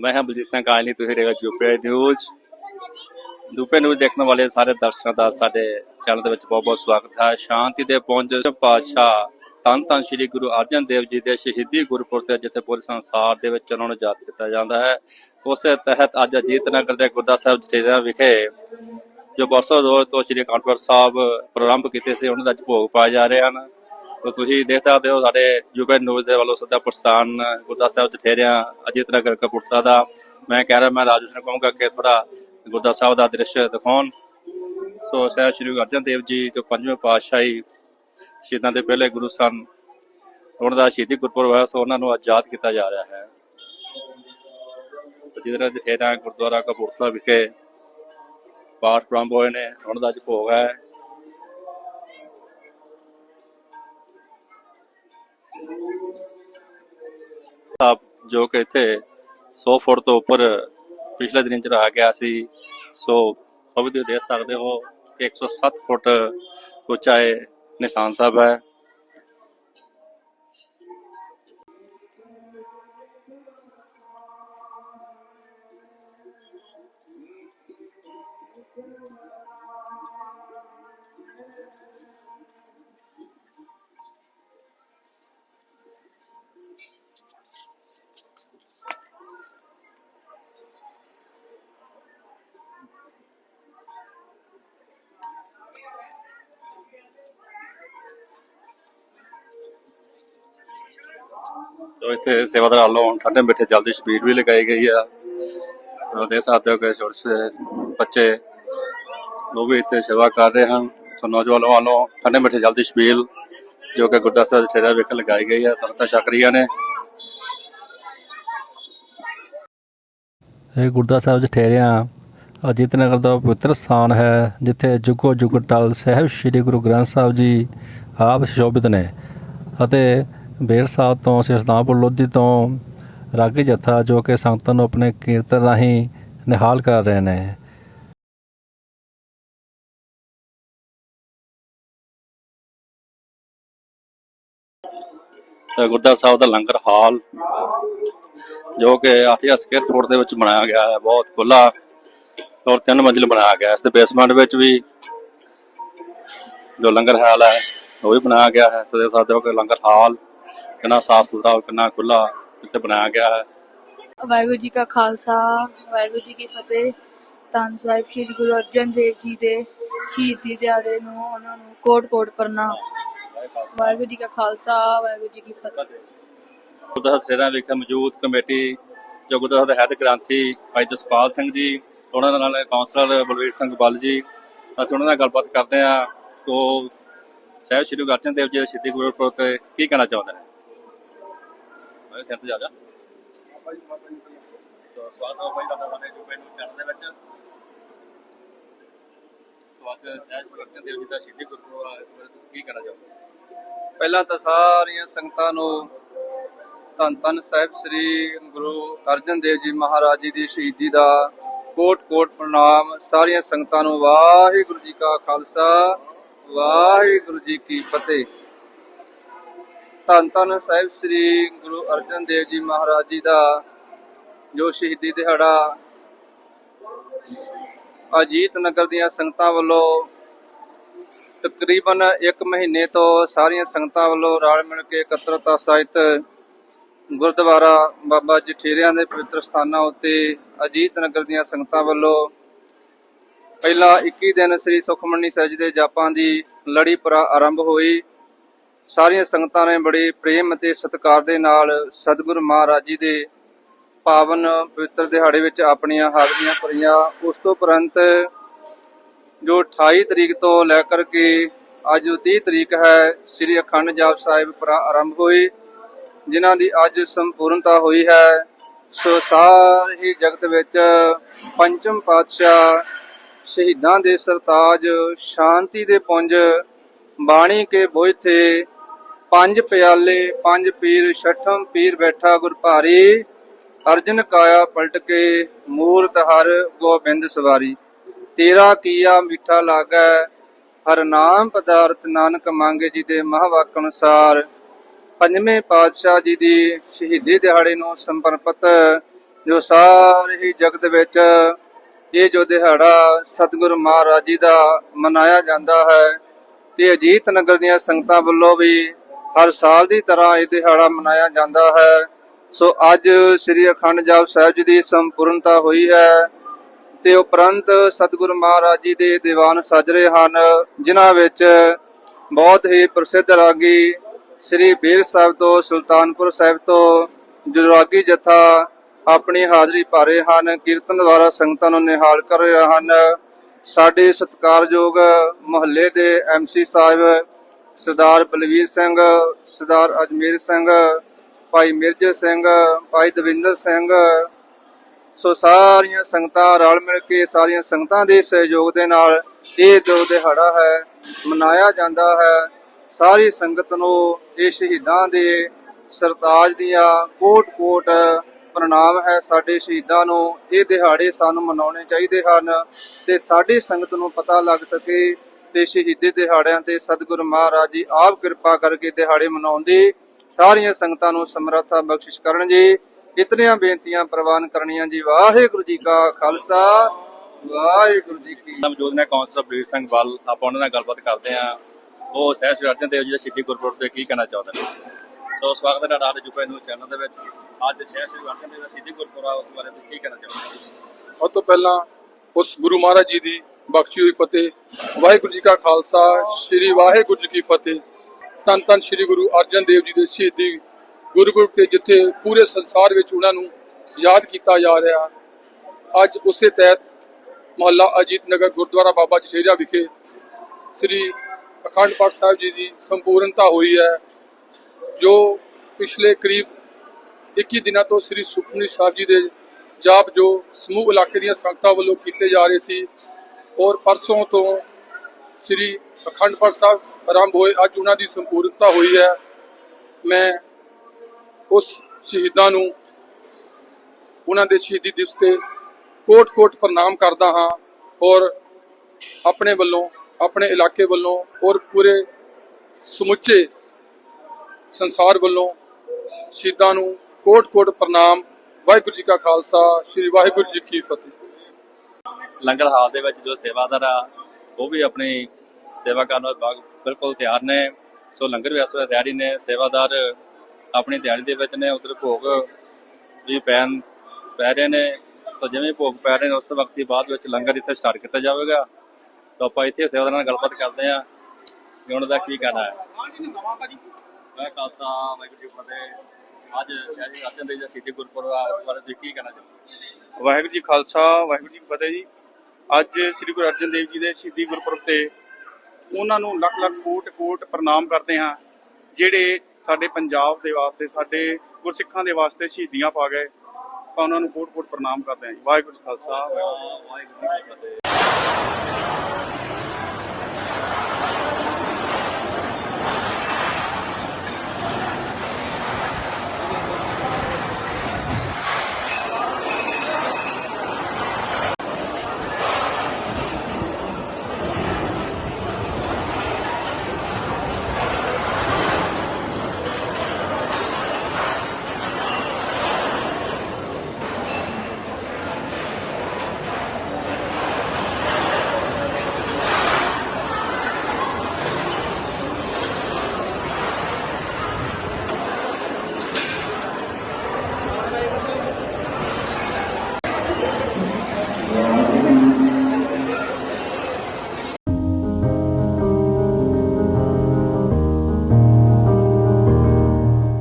ਮੈਂ ਹਾਂ ਬਲਜੀਤ ਸਿੰਘ ਕਾਲਨੀ ਤੁਸੀਂ ਰੇਗਾ ਜੂਪੇ ਨਿਊਜ਼। ਜੂਪੇ ਨਿਊਜ਼ ਦੇਖਣ ਵਾਲੇ ਸਾਰੇ ਦਰਸ਼ਕਾਂ ਦਾ ਸਾਡੇ ਚੈਨਲ ਦੇ ਵਿੱਚ ਬਹੁਤ ਬਹੁਤ ਸਵਾਗਤ ਹੈ। ਸ਼ਾਂਤੀ ਦੇ ਪੁੰਜ ਪਾਤਸ਼ਾਹ ਧੰਨ ਧੰਨ ਸ੍ਰੀ ਗੁਰੂ ਅਰਜਨ ਦੇਵ ਜੀ ਦੇ ਸ਼ਹੀਦੀ ਗੁਰਪੁਰਬ ਤੇ ਜਿੱਥੇ ਪੂਰੇ ਸੰਸਾਰ ਦੇ ਵਿੱਚ ਉਹਨਾਂ ਨੂੰ ਯਾਦ ਕੀਤਾ ਜਾਂਦਾ ਹੈ। ਉਸੇ ਤਹਿਤ ਅੱਜ ਅਜੀਤ ਨਗਰ ਦੇ ਗੁਰਦਾ ਸਾਹਿਬ ਜਟੇਰਾ ਵਿਖੇ ਜੋ ਬਰਸੋਂ ਰੋਜ਼ ਤੋਂ ਸ੍ਰੀ ਅਕਾਲ ਸਾਹਿਬ ਪ੍ਰਾਰੰਭ ਕੀਤੇ ਸੀ, ਉਹਨਾਂ ਦਾ ਅੱਜ ਭੋਗ ਪਾਏ ਜਾ ਰਹੇ ਹਨ। ਤੋ ਤੁਸੀਂ ਦੇਖ ਸਕਦੇ ਹੋ ਸਾਡੇ ਯੂਪੀ ਨਿਊਜ਼ ਦੇ ਵੱਲੋਂ ਸਦਾ ਪ੍ਰਸਾਨ ਗੁਰਦਾ ਸਾਹਿਬ ਜਠੇਰਿਆਂ, ਅਜੀਤ ਨਗਰ ਕਪੂਰਥਲਾ ਦਾ। ਮੈਂ ਕਹਿ ਰਿਹਾ, ਮੈਂ ਰਾਜੂ ਸਿੰਘ ਕਹੂੰਗਾ ਕਿ ਥੋੜਾ ਗੁਰਦਾ ਸਾਹਿਬ ਦਾ ਦ੍ਰਿਸ਼ ਦਿਖਾਉਣ। ਸੋ ਸਹਿਬ ਸ੍ਰੀ ਗੁਰੂ ਅਰਜਨ ਦੇਵ ਜੀ, ਜੋ ਪੰਜਵੇਂ ਪਾਤਸ਼ਾਹੀ ਸ਼ਹੀਦਾਂ ਦੇ ਪਹਿਲੇ ਗੁਰੂ ਸਨ, ਉਹਨਾਂ ਦਾ ਸ਼ਹੀਦੀ ਗੁਰਪੁਰਬ ਹੈ, ਸੋ ਉਹਨਾਂ ਨੂੰ ਆਜ਼ਾਦ ਕੀਤਾ ਜਾ ਰਿਹਾ ਹੈ। ਜਿਹਦੇ ਨਾਲ ਜਠੇਰਿਆਂ ਗੁਰਦੁਆਰਾ ਕਪੂਰਥਲਾ ਵਿਖੇ ਪਾਠ ਪ੍ਰਾਰੰਭ ਹੋਏ ਨੇ, ਉਹਨਾਂ ਦਾ ਅੱਜ ਭੋਗ ਹੈ। ਸਾਹਿਬ ਜੋ ਕਿ ਇੱਥੇ 100 ਫੁੱਟ ਤੋਂ ਉੱਪਰ ਪਿਛਲੇ ਦਿਨ ਚ ਰਹਾ ਗਿਆ ਸੀ। ਸੋ ਉਹ ਵੀ ਤੁਸੀਂ ਦੇਖ ਸਕਦੇ ਹੋ ਕਿ 107 ਫੁੱਟ ਉੱਚਾ ਇਹ ਨਿਸ਼ਾਨ ਸਾਹਿਬ ਹੈ। ਜੋ ਇੱਥੇ ਸੇਵਾਦਾਰ ਵੱਲੋਂ ਠੰਡੇ ਮਿੱਠੇ ਜਲਦੀ ਸਪੀਡ ਵੀ ਲਗਾਈ ਗਈ ਆ। ਉਹ ਦੇਖ ਸਕਦੇ ਛੋਟੇ ਬੱਚੇ ਉਹ ਵੀ ਇੱਥੇ ਸੇਵਾ ਕਰ ਰਹੇ ਹਨ। ਸੋ ਨੌਜਵਾਨਾਂ ਵੱਲੋਂ ਠੰਡੇ ਮਿੱਠੇ ਜਲਦੀ ਸਪੀਲ ਜੋ ਕਿ ਗੁਰਦਾਸਪੁਰ ਠੇਰਾ ਵਿਖੇ ਲਗਾਈ ਗਈ ਹੈ ਸੰਗਤਾਂ ਛਕ ਨੇ। ਇਹ ਗੁਰਦਾ ਸਾਹਿਬ ਜਠੇਰਿਆਂ ਅਜੀਤ ਨਗਰ ਦਾ ਪਵਿੱਤਰ ਸਥਾਨ ਹੈ, ਜਿੱਥੇ ਜੁਗੋ ਜੁਗ ਟਲ ਸਾਹਿਬ ਸ੍ਰੀ ਗੁਰੂ ਗ੍ਰੰਥ ਸਾਹਿਬ ਜੀ ਆਪ ਸ਼ੋਭਿਤ ਨੇ ਅਤੇ ਬੇਰ ਸਾਹਿਬ ਤੋਂ ਸਿਰਸਤਾਂਪੁਰ ਲੋਧੀ ਤੋਂ ਰਾਗੀ ਜਥਾ ਜੋ ਕਿ ਸੰਗਤਾਂ ਨੂੰ ਆਪਣੇ ਕੀਰਤਨ ਰਾਹੀਂ ਨਿਹਾਲ ਕਰ ਰਹੇ ਨੇ ਤੇ ਗੁਰਦਾਸ ਸਾਹਿਬ ਦਾ ਲੰਗਰ ਹਾਲ, ਜੋ ਕਿ 8000 ਸਕੁਅਰ ਫੁੱਟ ਦੇ ਵਿੱਚ ਬਣਾਇਆ ਗਿਆ ਹੈ, ਬਹੁਤ ਖੁੱਲਾ ਔਰ ਤਿੰਨ ਮੰਜ਼ਿਲ ਬਣਾਇਆ ਗਿਆ ਹੈ। ਇਸ ਦੇ ਬੇਸਮੈਂਟ ਵਿੱਚ ਵੀ ਜੋ ਲੰਗਰ ਹਾਲ ਹੈ, ਉਹ ਵੀ ਬਣਾਇਆ ਗਿਆ ਹੈ ਸੋ ਦੇਖ ਹੋ ਕਿ ਲੰਗਰ ਹਾਲ ਕਿੰਨਾ ਸਾਫ਼ ਸੁਥਰਾ ਔਰ ਕਿੰਨਾ ਖੁੱਲਾ ਇੱਥੇ ਬਣਾਇਆ ਗਿਆ ਹੈ। ਵਾਹਿਗੁਰੂ ਜੀ ਕਾ ਖਾਲਸਾ ਵਾਹਿਗੁਰੂ ਜੀ ਕੀ ਫਤਿਹ। ਧੰਨ ਸਾਹਿਬ ਸ੍ਰੀ ਗੁਰੂ ਅਰਜਨ ਦੇਵ ਜੀ ਦੇ ਸ਼ਹੀਦੀ ਦਿਹਾੜੇ ਨੂੰ ਉਹਨਾਂ ਨੂੰ ਕੋਟ ਕੋਟ ਪ੍ਰਣਾਮ ਵਾਹਿਗੁਰੂ ਜੀ ਕਾ ਖਾਲਸਾ ਵਾਹਿਗੁਰੂ ਜੀ ਕੀ ਫਤਿਹ। ਗੁਰਦਾਸ ਸੇਰਾਂ ਵਿਖੇ ਮੌਜੂਦ ਕਮੇਟੀ ਜੋ ਗੁਰਦਾਸ ਦੇ ਹੈੱਡ ਗ੍ਰੰਥੀ ਭਾਈ ਜਸਪਾਲ ਸਿੰਘ ਜੀ ਉਹਨਾਂ ਨਾਲ ਕਾਉਂਸਲਰ ਬਲਵੀਰ ਸਿੰਘ ਬੱਲ ਜੀ ਅਸੀਂ ਉਹਨਾਂ ਨਾਲ ਗੱਲਬਾਤ ਕਰਦੇ ਹਾਂ। ਤੋ ਸਾਹਿਬ ਸ੍ਰੀ ਗੁਰੂ ਅਰਜਨ ਦੇਵ ਜੀ ਦੇ ਸ਼ਹੀਦੀ ਗੁਰਪੁਰਬ ਤੇ ਕੀ ਕਹਿਣਾ ਚਾਹੁੰਦੇ ਨੇ? ਮੈਂ ਸਿਰ ਤੇ ਜਾ ਜਾ। ਸਵਾਗਤ ਹੈ ਭਾਈ ਤੁਹਾਡਾ ਸਾਡੇ ਜੋ ਮੈਨੂੰ ਚੈਨਲ ਦੇ ਵਿੱਚ। ਸਵਾਗਤ ਹੈ ਸਾਹਿਬ ਦੇਵ ਜੀ ਦਾ ਸ਼ਹੀਦੀ ਗੁਰਪੁਰਬ ਇਸ ਬਾਰੇ ਤੁਸੀਂ ਕੀ ਕਹਿਣਾ ਚਾਹੁੰਦੇ ਪਹਿਲਾਂ ਤਾਂ ਸਾਰੀਆਂ ਸੰਗਤਾਂ ਨੂੰ ਧੰਨ ਧੰਨ ਸਾਹਿਬ ਸ੍ਰੀ ਗੁਰੂ ਅਰਜਨ ਦੇਵ ਜੀ ਮਹਾਰਾਜ ਜੀ ਦੀ ਸ਼ਹੀਦੀ ਦਾ ਕੋਟ ਕੋਟ ਪ੍ਰਣਾਮ। ਸਾਰੀਆਂ ਸੰਗਤਾਂ ਨੂੰ ਵਾਹਿਗੁਰੂ ਜੀ ਕਾ ਖਾਲਸਾ, ਵਾਹਿਗੁਰੂ ਜੀ ਕੀ ਫਤਿਹ। ਧੰਨ ਧੰਨ ਸਾਹਿਬ ਸ੍ਰੀ ਗੁਰੂ ਅਰਜਨ ਦੇਵ ਜੀ ਮਹਾਰਾਜ ਜੀ ਦਾ ਜੋ ਸ਼ਹੀਦੀ ਦਿਹਾੜਾ ਅਜੀਤ ਨਗਰ ਦੀਆਂ ਸੰਗਤਾਂ ਵੱਲੋਂ ਤਕਰੀਬਨ 1 ਮਹੀਨੇ ਤੋਂ ਸਾਰੀਆਂ ਸੰਗਤਾਂ ਵੱਲੋਂ ਰਲ ਮਿਲ ਕੇ ਇਕੱਤਰਤਾ ਸਹਿਤ ਗੁਰਦੁਆਰਾ ਬਾਬਾ ਜਠੇਰਿਆਂ ਦੇ ਪਵਿੱਤਰ ਸਥਾਨਾਂ ਉੱਤੇ ਅਜੀਤ ਨਗਰ ਦੀਆਂ ਸੰਗਤਾਂ ਵੱਲੋਂ ਪਹਿਲਾ 21 ਦਿਨ ਸ੍ਰੀ ਸੁਖਮਨੀ ਸਾਹਿਬ ਜੀ ਦੇ ਜਾਪਾਂ ਦੀ ਲੜੀ ਪੁਰਾ ਆਰੰਭ ਹੋਈ। ਸਾਰੀਆਂ ਸੰਗਤਾਂ ਨੇ ਬੜੇ ਪ੍ਰੇਮ ਅਤੇ ਸਤਿਕਾਰ ਦੇ ਨਾਲ ਸਤਿਗੁਰੂ ਮਹਾਰਾਜ ਜੀ ਦੇ ਪਾਵਨ ਪਵਿੱਤਰ ਦਿਹਾੜੇ ਵਿੱਚ ਆਪਣੀਆਂ ਹਾਜ਼ਰੀਆਂ ਭਰੀਆਂ। ਉਸ ਤੋਂ ਉਪਰੰਤ ਜੋ 28 ਤਰੀਕ ਤੋਂ ਲੈ ਕਰਕੇ ਅੱਜ 30 ਤਰੀਕ ਹੈ, ਸ੍ਰੀ ਅਖੰਡ ਜਾਪ ਸਾਹਿਬ ਪ੍ਰਾ ਆਰੰਭ ਹੋਈ ਜਿਨ੍ਹਾਂ ਦੀ ਅੱਜ ਸੰਪੂਰਨਤਾ ਹੋਈ ਹੈ। ਸੋ ਸਾਰੇ ਹੀ ਜਗਤ ਵਿੱਚ ਪੰਚਮ ਪਾਤਸ਼ਾਹ ਸ਼ਹੀਦਾਂ ਦੇ ਸਰਤਾਜ ਸ਼ਾਂਤੀ ਦੇ ਪੁੰਜ ਬਾਣੀ ਕੇ ਬੋਇਥੇ ਪੰਜ ਪਿਆਲੇ, ਪੰਜ ਪੀਰ, ਛਠਮ ਪੀਰ ਬੈਠਾ ਗੁਰ ਭਾਰੀ। ਅਰਜਨ ਕਾਇਆ ਪਲਟ ਕੇ ਮੂਰਤ ਹਰ ਗੋਬਿੰਦ ਸਵਾਰੀ। ਤੇਰਾ ਕੀਆ ਮਿੱਠਾ ਲਾਗੈ, ਹਰ ਨਾਮ ਪਦਾਰਥ ਨਾਨਕ ਮੰਗੇ ਜੀ ਦੇ ਮਹਾਵਾਕ ਅਨੁਸਾਰ। ਪੰਜਵੇਂ ਪਾਤਸ਼ਾਹ ਜੀ ਦੀ ਸ਼ਹੀਦੀ ਦਿਹਾੜੇ ਨੂੰ ਸਮਰਪਿਤ ਜੋ ਸਾਰੇ ਹੀ ਜਗਤ ਵਿੱਚ ਇਹ ਜੋ ਦਿਹਾੜਾ ਸਤਿਗੁਰੂ ਮਹਾਰਾਜ ਜੀ ਦਾ ਮਨਾਇਆ ਜਾਂਦਾ ਹੈ, ਤੇ ਅਜੀਤ ਨਗਰ ਦੀਆਂ ਸੰਗਤਾਂ ਵੱਲੋਂ ਵੀ ਹਰ ਸਾਲ ਦੀ ਤਰ੍ਹਾਂ ਇਹ ਦਿਹਾੜਾ ਮਨਾਇਆ ਜਾਂਦਾ ਹੈ। ਸੋ ਅੱਜ ਸ੍ਰੀ ਅਖੰਡ ਜਾਪ ਸਾਹਿਬ ਜੀ ਦੀ ਸੰਪੂਰਨਤਾ ਹੋਈ ਹੈ ਤੇ ਉਪਰੰਤ ਸਤਿਗੁਰੂ ਮਹਾਰਾਜ ਜੀ ਦੇ ਦੀਵਾਨ ਸਜ ਰਹੇ ਹਨ, ਜਿਨ੍ਹਾਂ ਵਿੱਚ ਬਹੁਤ ਹੀ ਪ੍ਰਸਿੱਧ ਰਾਗੀ ਸ੍ਰੀ ਬੀਰ ਸਾਹਿਬ ਤੋਂ, ਸੁਲਤਾਨਪੁਰ ਸਾਹਿਬ ਤੋਂ ਜੁਰਾਗੀ ਜਥਾ ਆਪਣੀ ਹਾਜ਼ਰੀ ਭਰ ਰਹੇ ਹਨ, ਕੀਰਤਨ ਦੁਆਰਾ ਸੰਗਤਾਂ ਨੂੰ ਨਿਹਾਲ ਕਰ ਰਹੇ ਹਨ। ਸਾਡੇ ਸਤਿਕਾਰਯੋਗ ਮੁਹੱਲੇ ਦੇ ਐਮਸੀ ਸਾਹਿਬ ਸਰਦਾਰ ਬਲਵੀਰ ਸਿੰਘ, ਸਰਦਾਰ ਅਜਮੇਰ ਸਿੰਘ, ਭਾਈ ਮਿਰਜ ਸਿੰਘ, ਭਾਈ ਦਵਿੰਦਰ ਸਿੰਘ। ਸੋ ਸਾਰੀਆਂ ਸੰਗਤਾਂ ਰਲ ਮਿਲ ਕੇ, ਸਾਰੀਆਂ ਸੰਗਤਾਂ ਦੇ ਸਹਿਯੋਗ ਦੇ ਨਾਲ ਇਹ ਦੋ ਦਿਹਾੜਾ ਹੈ, ਮਨਾਇਆ ਜਾਂਦਾ ਹੈ। ਸਾਰੀ ਸੰਗਤ ਨੂੰ ਇਹ ਸ਼ਹੀਦਾਂ ਦੇ ਸਰਤਾਜ ਦੀਆਂ ਕੋਟ-ਕੋਟ ਪ੍ਰਣਾਮ ਹੈ। ਸਾਡੇ ਸ਼ਹੀਦਾਂ ਨੂੰ ਇਹ ਦਿਹਾੜੇ ਸਾਨੂੰ ਮਨਾਉਣੇ ਚਾਹੀਦੇ ਹਨ ਤੇ ਸਾਡੀ ਸੰਗਤ ਨੂੰ ਪਤਾ ਲੱਗ ਸਕੇ ਤੇ ਸ਼ਹੀਦੀ ਦਿਹਾੜਿਆਂ ਤੇ ਸਤਿਗੁਰੂ ਮਹਾਰਾਜ ਜੀ ਆਪ ਕਿਰਪਾ ਕਰਕੇ ਦਿਹਾੜੇ ਮਨਾਉਣ ਦੀ ਸਾਰੀਆਂ ਸੰਗਤਾਂ ਨੂੰ ਸਮਰੱਥਾ ਬਖਸ਼ਿਸ਼ ਕਰਨ ਜੀ। ਇਤਨੀਆਂ ਬੇਨਤੀਆਂ ਪ੍ਰਵਾਨ ਕਰਨੀਆਂ ਜੀ। ਵਾਹਿਗੁਰੂ ਜੀ ਕਾ ਖਾਲਸਾ ਵਾਹਿਗੁਰੂ ਜੀ ਕੀ ਮੌਜੂਦ ਨੇ ਕਾਉਂਸਲਰ ਬਲਵੀਰ ਸਿੰਘ ਵੱਲ ਆਪਾਂ ਉਹਨਾਂ ਨਾਲ ਗੱਲਬਾਤ ਕਰਦੇ ਹਾਂ। ਉਹ ਸਹਿਬ ਸ਼੍ਰੀ ਅਰਜਨ ਦੇਵ ਜੀ ਦਾ ਸ਼ਹੀਦੀ ਗੁਰਪੁਰਬ ਤੇ ਕੀ ਕਹਿਣਾ ਚਾਹੁੰਦੇ ਨੇ? ਸੋ ਸਵਾਗਤ ਹੈ ਤੁਹਾਡਾ ਜੁਪੇ ਨੂੰ ਚੈਨਲ ਦੇ ਵਿੱਚ। ਅੱਜ ਸਹਿਬ ਸ਼੍ਰੀ ਅਰਜਨ ਦੇਵ ਦਾ ਸ਼ਹੀਦੀ ਗੁਰਪੁਰਬ ਆ ਉਸ ਬਾਰੇ ਤੁਸੀਂ ਕੀ ਕਹਿਣਾ ਚਾਹੁੰਦੇ ਹੋ? ਸਭ ਤੋਂ ਪਹਿਲਾਂ ਉਸ ਗੁਰੂ ਮਹਾਰਾਜ ਜੀ ਦੀ ਬਖਸ਼ੀ ਹੋਈ ਫਤਿਹ। ਵਾਹਿਗੁਰੂ ਜੀ ਕਾ ਖਾਲਸਾ, ਸ੍ਰੀ ਵਾਹਿਗੁਰੂ ਜੀ ਕੀ ਫਤਿਹ। ਧੰਨ ਧੰਨ ਸ੍ਰੀ ਗੁਰੂ ਅਰਜਨ ਦੇਵ ਜੀ ਦੇ ਸ਼ਹੀਦੀ ਗੁਰਪੁਰਬ ਤੇ ਜਿੱਥੇ ਪੂਰੇ ਸੰਸਾਰ ਵਿੱਚ ਉਹਨਾਂ ਨੂੰ ਯਾਦ ਕੀਤਾ ਜਾ ਰਿਹਾ। ਅੱਜ ਉਸੇ ਤਹਿਤ ਮੁਹੱਲਾ ਅਜੀਤ ਨਗਰ ਗੁਰਦੁਆਰਾ ਬਾਬਾ ਜਠੇਰਿਆ ਵਿਖੇ ਸ੍ਰੀ ਅਖੰਡ ਪਾਠ ਸਾਹਿਬ ਜੀ ਦੀ ਸੰਪੂਰਨਤਾ ਹੋਈ ਹੈ, ਜੋ ਪਿਛਲੇ ਕਰੀਬ 21 ਦਿਨਾਂ ਤੋਂ ਸ੍ਰੀ ਸੁਖਮਨੀ ਸਾਹਿਬ ਜੀ ਦੇ ਜਾਪ ਜੋ ਸਮੂਹ ਇਲਾਕੇ ਦੀਆਂ ਸੰਗਤਾਂ ਵੱਲੋਂ ਕੀਤੇ ਜਾ ਰਹੇ ਸੀ ਔਰ ਪਰਸੋਂ ਤੋਂ ਸ੍ਰੀ ਅਖੰਡ ਪਾਠ ਸਾਹਿਬ ਆਰੰਭ ਹੋਏ, ਅੱਜ ਉਹਨਾਂ ਦੀ ਸੰਪੂਰਨਤਾ ਹੋਈ ਹੈ। ਮੈਂ ਉਸ ਸ਼ਹੀਦਾਂ ਨੂੰ ਉਹਨਾਂ ਦੇ ਸ਼ਹੀਦੀ ਦਿਵਸ ਤੇ ਕੋਟ-ਕੋਟ ਪ੍ਰਣਾਮ ਕਰਦਾ ਹਾਂ ਔਰ ਆਪਣੇ ਵੱਲੋਂ, ਆਪਣੇ ਇਲਾਕੇ ਵੱਲੋਂ ਔਰ ਪੂਰੇ ਸਮੁੱਚੇ ਸੰਸਾਰ ਵੱਲੋਂ ਸ਼ਹੀਦਾਂ ਨੂੰ ਕੋਟ-ਕੋਟ ਪ੍ਰਣਾਮ। ਵਾਹਿਗੁਰੂ ਜੀ ਕਾ ਖਾਲਸਾ, ਸ੍ਰੀ ਵਾਹਿਗੁਰੂ ਜੀ ਕੀ ਫਤਿਹ। ਲੰਗਰ ਹਾਲ ਦੇ ਵਿੱਚ ਜੋ ਸੇਵਾਦਾਰ ਆ, ਉਹ ਵੀ ਆਪਣੀ ਸੇਵਾ ਕਰਨ ਨੂੰ ਬਿਲਕੁਲ ਤਿਆਰ ਨੇ। ਸੋ ਲੰਗਰ ਵੀ ਇਸ ਵੇਲੇ ਤਿਆਰੀ ਨੇ। ਸੇਵਾਦਾਰ ਆਪਣੀ ਤਿਆਰੀ ਦੇ ਵਿੱਚ ਨੇ। ਉਧਰ ਭੋਗ ਵੀ ਪੈਣ ਪੈ ਰਹੇ ਨੇ। ਤਾਂ ਜਿਵੇਂ ਭੋਗ ਪੈ ਰਹੇ ਨੇ, ਉਸ ਵਕਤ ਹੀ ਬਾਅਦ ਵਿੱਚ ਲੰਗਰ ਇੱਥੇ ਸਟਾਰਟ ਕੀਤਾ ਜਾਵੇਗਾ। ਤਾਂ ਆਪਾਂ ਇੱਥੇ ਸੇਵਾਦਾਰ ਨਾਲ ਗੱਲਬਾਤ ਕਰਦੇ ਹਾਂ। ਕਿ ਉਹਨਾਂ ਦਾ ਕੀ ਕਹਿਣਾ ਹੈ? ਮੈਂ ਖਾਲਸਾ, ਵਾਹਿਗੁਰੂ ਜੀ ਫਤਿਹ। ਅੱਜ ਸ਼ਹਿਰੀ ਰਾਜਨ ਦੇ ਜੀ ਸਿੱਧੀ ਗੁਰਪੁਰਬ ਬਾਰੇ ਤੁਸੀਂ ਕੀ ਕਹਿਣਾ ਚਾਹੁੰਦੇ ਵਾਹਿਗੁਰੂ ਜੀ ਖਾਲਸਾ, ਵਾਹਿਗੁਰੂ ਜੀ ਕੀ ਫਤਿਹ ਜੀ। ਅੱਜ ਸ੍ਰੀ ਗੁਰੂ ਅਰਜਨ ਦੇਵ ਜੀ ਦੇ ਸ਼ਹੀਦੀ ਗੁਰਪੁਰਬ ਤੇ ਉਹਨਾਂ ਨੂੰ ਲੱਖ ਲੱਖ ਕੋਟ ਕੋਟ ਪ੍ਰਣਾਮ ਕਰਦੇ ਹਾਂ, ਜਿਹੜੇ ਸਾਡੇ ਪੰਜਾਬ ਦੇ ਵਾਸਤੇ, ਸਾਡੇ ਗੁਰਸਿੱਖਾਂ ਦੇ ਵਾਸਤੇ ਸ਼ਹੀਦੀਆਂ ਪਾ ਗਏ। ਤਾਂ ਉਹਨਾਂ ਨੂੰ ਕੋਟ ਕੋਟ ਪ੍ਰਣਾਮ ਕਰਦੇ ਹਾਂ ਜੀ। ਵਾਹਿਗੁਰੂ ਜੀ ਖਾਲਸਾ, ਵਾਹਿਗੁਰੂ ਜੀ ਕੀ ਫਤਿਹ। ਫਤਿਹ